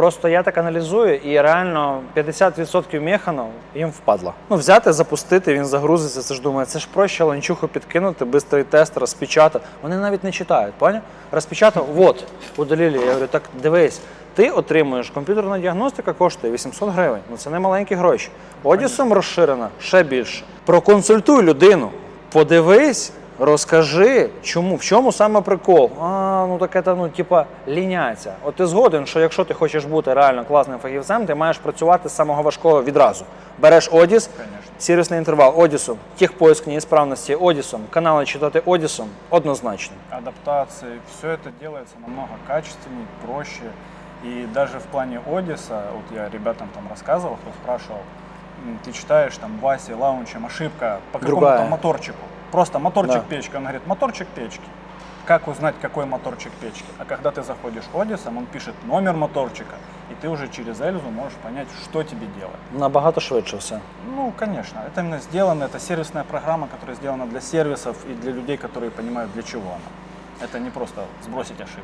Просто я так аналізую, і реально 50% механов їм впадло. Ну, взяти, запустити, він загрузиться. Це ж думає, це ж проще ланчуху підкинути, бистрий тест, розпечатати. Вони навіть не читають, поняв? Розпечатав, от, удалили. Я говорю, так дивись, ти отримуєш комп'ютерна діагностика коштує 800 гривень. Ну це не маленькі гроші. Одісом розширена ще більше. Проконсультуй людину, подивись. Розкажи, чому, в чому саме прикол? А, ну так це, ну, типа, ліняться. От ти згоден, що якщо ти хочеш бути реально класним фахівцем, ти маєш працювати з самого важкого відразу. Береш Одіс, сервісний інтервал Одісом, техпоиск неісправності Одісом, канали читати Одісом однозначно. адаптации, все это делается намного качественнее, проще. И даже в плане Одиса, вот я ребятам там рассказывал, кто спрашивал, м, ты читаешь там Васе лаунчем ошибка по какому-то Другая. моторчику. Просто моторчик Да. печки. Он говорит, моторчик печки. Как узнать, какой моторчик печки? А когда ты заходишь Одисом, он пишет номер моторчика, и ты уже через Эльзу можешь понять, что тебе делать. Набагато швидше все. Ну, конечно, это именно сделано, это сервисная программа, которая сделана для сервисов и для людей, которые понимают, для чего она. Это не просто сбросить ошибку.